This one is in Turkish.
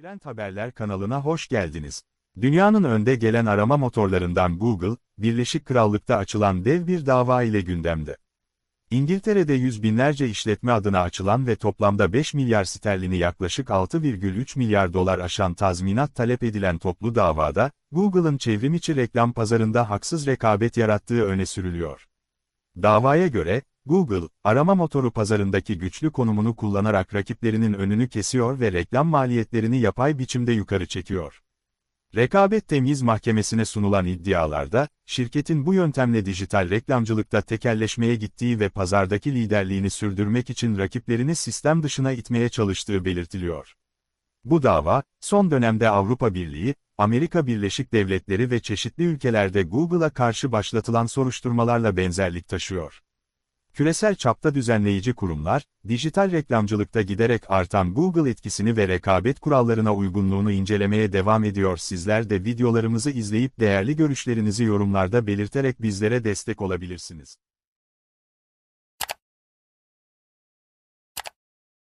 Trend Haberler kanalına hoş geldiniz. Dünyanın önde gelen arama motorlarından Google, Birleşik Krallık'ta açılan dev bir dava ile gündemde. İngiltere'de yüz binlerce işletme adına açılan ve toplamda 5 milyar sterlini yaklaşık 6,3 milyar dolar aşan tazminat talep edilen toplu davada, Google'ın çevrimiçi reklam pazarında haksız rekabet yarattığı öne sürülüyor. Davaya göre, Google, arama motoru pazarındaki güçlü konumunu kullanarak rakiplerinin önünü kesiyor ve reklam maliyetlerini yapay biçimde yukarı çekiyor. Rekabet Temyiz Mahkemesi'ne sunulan iddialarda, şirketin bu yöntemle dijital reklamcılıkta tekelleşmeye gittiği ve pazardaki liderliğini sürdürmek için rakiplerini sistem dışına itmeye çalıştığı belirtiliyor. Bu dava, son dönemde Avrupa Birliği, Amerika Birleşik Devletleri ve çeşitli ülkelerde Google'a karşı başlatılan soruşturmalarla benzerlik taşıyor. Küresel çapta düzenleyici kurumlar, dijital reklamcılıkta giderek artan Google etkisini ve rekabet kurallarına uygunluğunu incelemeye devam ediyor. Sizler de videolarımızı izleyip değerli görüşlerinizi yorumlarda belirterek bizlere destek olabilirsiniz.